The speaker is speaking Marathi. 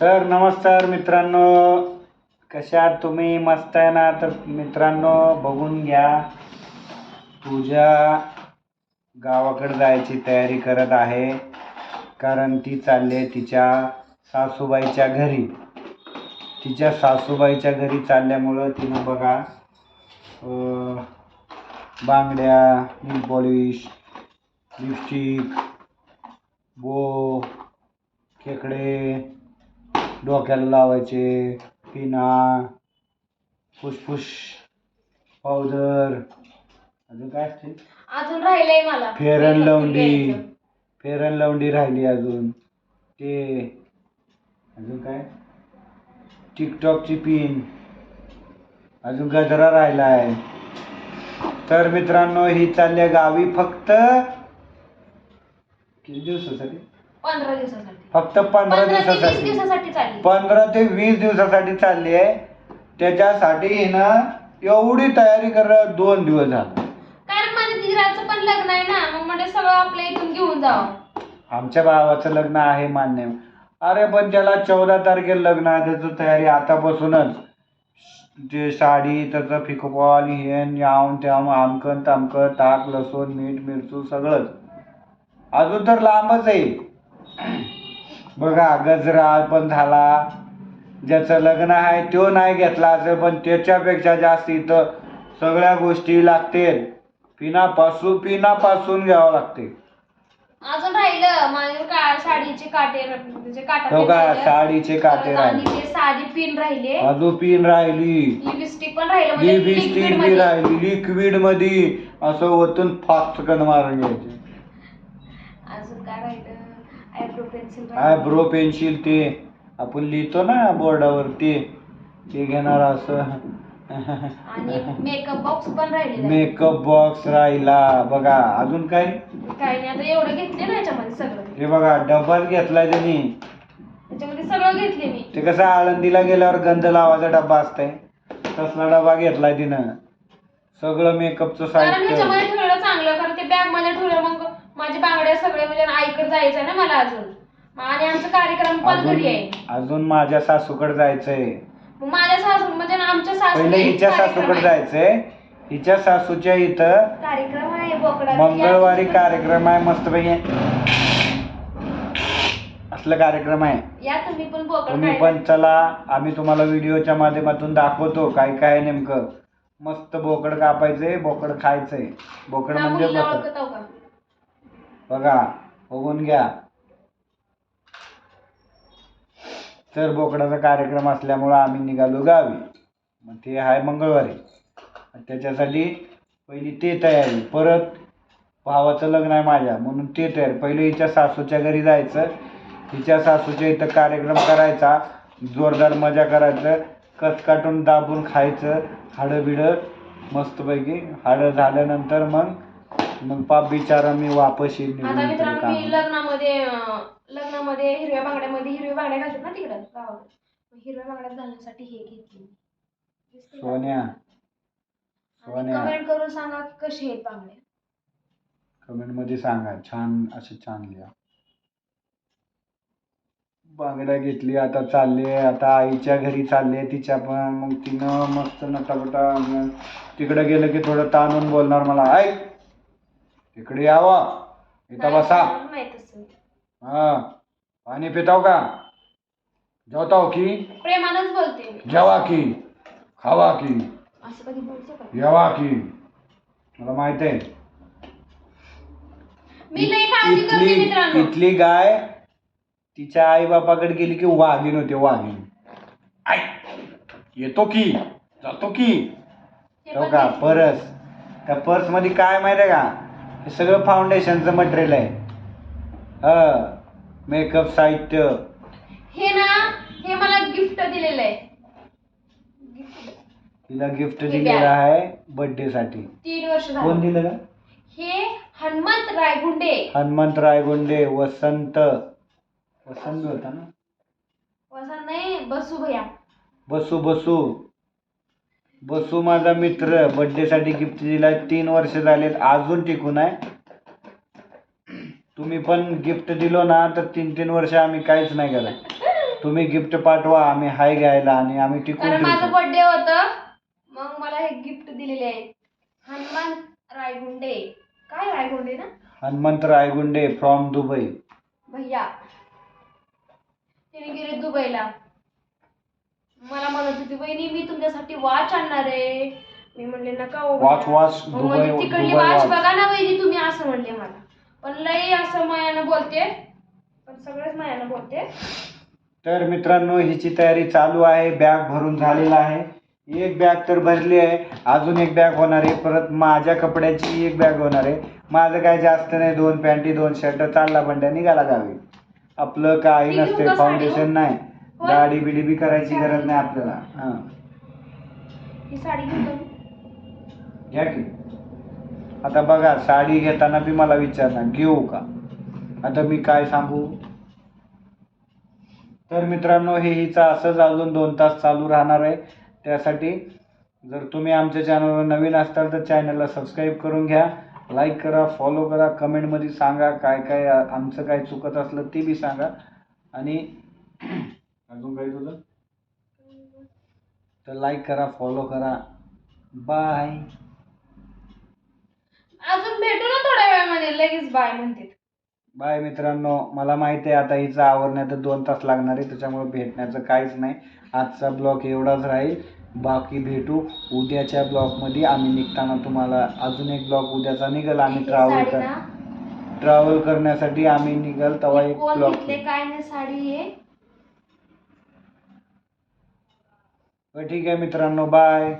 तर नमस्कार मित्रांनो. कशा तुम्ही? मस्त आहे ना? तर मित्रांनो बघून घ्या. पूजा गावाकडे जायची तयारी करत आहे. कारण ती चालली आहे तिच्या सासूबाईच्या घरी. तिच्या सासूबाईच्या घरी चालल्यामुळं तिनं बघा बांगड्या नील पॉलिश लिपस्टिक बो खेकडे डोक्याला लावायचे. पिना फुसफुस पावडर. अजून काय असते? अजून राहिलंय मला. फेरन लवंडी. फेरन लवंडी राहिली अजून. ते. अजून काय? टिकटॉकची पिन. अजून गजरा राहिला आहे तर मित्रांनो ही चालली गावी फक्त. किती दिवसासाठी? पंधरा दिवसासाठी. फक्त पंधरा पंधरा ते वीस दिवसासाठी. दिवसासाठी चालली. पंधरा ते वीस दिवसासाठी चालली आहे. त्याच्यासाठी हिनं एवढी तयारी करत दोन दिवस झाले. कारण माझ्या दिराचं पण लग्न आहे ना मग म्हणजे सगळं आपल्या इथून घेऊन जावं. आमच्या भावाचं लग्न आहे मान्य. अरे पण त्याला चौदा तारखेला लग्न आहे त्याचं तयारी आतापासूनच. ते साडी त्याचं फिकॉल हेन यावून त्यावून आमकन तामकन ताक लसूण मीठ मिरचू सगळंच. अजून तर लांबच आहे. बघा गजरा पण झाला. ज्याचं लग्न आहे तो नाही घेतला असेल पण त्याच्यापेक्षा जास्त इथं सगळ्या गोष्टी लागतील. पिनापासून पिनापासून घ्यावं लागते. अजून राहिलं माझ्या का साडीचे काटे म्हणजे काटा हो ते का राहिलं. साडीचे काटे आणि राहिले. ते साधी पिन राहिले. अजून पिन राहिली. लिपस्टिक पण राहिलं म्हणजे लिपस्टिक liquid बी मध्ये. राहिली. लिक्विडमध्ये असं ओतून फास्ट कन मारून घ्यायचे. अजून काय राहिलं? आयब्रो पेन्सिल आयब्रो पेन्सिल ते? आपण लिहितो ना बोर्डावर ते ते घेणार असं. आणि मेकअप बॉक्स पण राहिले मेकअप बॉक्स राहिला. बघा अजून काय काही नाही आता एवढं घेतले ना याच्यामध्ये सगळं. हे बघा डबल घेतलाय त्यांनी. त्याच्यामध्ये सगळं घेतले मी. ते कसं आळंदीला गेल्यावर गंध लावायचा डब्बा असतंय. तसला डबा घेतलाय तिनं. सगळं मेकअपचं कारण साहित्य. ठेवलं चांगलं कारण ते बॅगमध्ये ठेवलं मग माझे बांगड्या सगळे म्हणजे आईकडे जायचं ना मला अजून. आणि आमचा कार्यक्रम पण घरी आहे. अजून माझ्या सासूकडे जायचंय. मग माझ्या सासू म्हणजे ना आमच्या सासू पहिले हिच्या सासूकडे जायचंय. हिच्या सासूच्या इथं कार्यक्रम आहे बोकडा मंगळवारी कार्यक्रम आहे मस्तपैकी. असलं कार्यक्रम आहे. या तुम्ही पण बोकड तुम्ही खायला. पण चला. आम्ही तुम्हाला व्हिडिओच्या माध्यमातून दाखवतो काय काय आहे नेमकं. मस्त बोकड कापायचंय बोकड खायचंय. बोकड हा म्हणजे मुलीला बोकड. ओळखत आहो का? बघा बघून घ्या. तर बोकडाचा कार्यक्रम असल्यामुळं आम्ही निघालो गावी. मग ते आहे मंगळवारी. त्याच्यासाठी पहिली ते तयारी परत भावाचं लग्न आहे माझ्या म्हणून ते तयारी. पहिले हिच्या सासूच्या घरी जायचं हिच्या सासूच्या इथं कार्यक्रम करायचा जोरदार मजा करायचं कच काटून दाबून खायचं हाडं बिडं मस्तपैकी. हाडं झाल्यानंतर मग मग पाप बिचारा मी वापस येईल निघून आता इकडे मित्रांनो मी. लग्नामध्ये अं, लग्नामध्ये हिरव्या बांगड्यामध्ये हिरव्या बांगड्या घालतात ना तिकडं गावाकडे. मग हिरव्या बांगड्यात घालण्यासाठी हे घेतली. दिसते का? सोन्या. आणि सोन्या कमेंट करून सांगा की कशी आहेत बांगड्या कमेंटमध्ये सांगा. छान असे छान लिहा. बांगड्या घेतली आता चालले आता आईच्या घरी चालले तिच्या पण. मग तिनं मस्त नटापटा मग तिकडे गेलं की थोडं ताणून बोलणार मला. ऐक! तिकडे यावं. इथं बसा. हा. पाणी पिताव का? जेवताव की? प्रेमानच बोलते मी. जेवा की. खावा की. असं कधी बोलतो का? येवा की. मला माहीत आहे. मी लई काळजी करते इथली मित्रांनो. इथली गाय तिच्या आई बापाकडे गेली की वाघीण होते वाघीण. आई येतो की? जातो की? हे तो का. परस. त्या पर्समध्ये काय माहिती आहे का? हे सगळं फाउंडेशनचं मटेरियल आहे. ह मेकअप साहित्य. हे ना हे मला गिफ्ट दिलेलं आहे. तिला गिफ्ट हे दिलेलं bag. आहे बर्थडे साठी. तीन वर्ष कोण झाली दिलं का हे हनुमंत रायगुंडे. हनुमंत रायगोंडे वसंत. वसंत होता ना? वसा नाही बसू भैया. बसू बसू. बसू माझा मित्र birthday साठी गिफ्ट दिलाय तीन वर्ष झालेत अजून टिकून आहे. तुम्ही पण गिफ्ट दिलो ना तर तीन तीन वर्ष आम्ही काहीच नाही करत तुम्ही गिफ्ट पाठवा आम्ही हाय घ्यायला आणि आम्ही टिकून कारण माझं ठेवतो बर्थडे होतं. मग मला हे गिफ्ट दिलेले आहे हनुमान रायगुंडे. काय रायगुंडे ना? Hanumant Raigunde from Dubai. भैया. तिने गेले दुबईला. मला म्हणत होती वहिनी मी तुमच्यासाठी वॉच आणणार आहे. मी म्हणले नका हो वॉच भैया." वॉच मग दुबई म्हणजे तिकडली दुबई वाच बघा ना वहिनी तुम्ही असं म्हणले मला. पण लई असं मायानं बोलते. पण सगळेच मायानं बोलते. तर मित्रांनो हिची तयारी चालू आहे. बॅग भरून झालेला आहे. एक बॅग तर भरली आहे. अजून एक बॅग होणार आहे. परत माझ्या कपड्याची एक बॅग होणार आहे. माझं काय जास्त नाही. दोन पॅन्टी दोन शर्ट चालला बंड्या निघाला गावी. आपलं काही ती नसते साडी? फाउंडेशन नाही. होय? दाढी बिडी बी करायची गरज. नाही आपल्याला. हां. ही साडी घेतो घ्या की. आता बघा साडी घेताना बी मला विचारणार घेऊ का? आता मी काय सांगू? तर मित्रांनो हे हिचं असंच अजून दोन तास चालू राहणार आहे. त्यासाठी जर तुम्ही आमच्या चॅनलवर नवीन असताल तर चॅनलला सबस्क्राईब करून घ्या. लाईक करा फॉलो करा कमेंटमध्ये सांगा काय काय आ- आमचं काय चुकत असलं ते बी सांगा. आणि अजून काही तुझं? तर लाईक करा फॉलो करा. बाय अजून भेटू ना थोड्या वेळामध्ये. लगेच बाय म्हणते. बाय मित्रांनो. मला माहिती आहे आता हिचं आवरण्यात दोन तास लागणार आहे त्याच्यामुळे भेटण्याचं काहीच नाही. आजचा ब्लॉग एवढाच राहील. बाकी भेटू उद्याच्या ब्लॉगमध्ये आम्ही निघताना तुम्हाला अजून एक ब्लॉग उद्याचा निघेल. आम्ही ट्रॅव्हल कर ना? ट्रॅव्हल करण्यासाठी आम्ही निघाल तेव्हा एक कोण ब्लॉग घेतले काय नाही साडी हे. ठीक आहे मित्रांनो बाय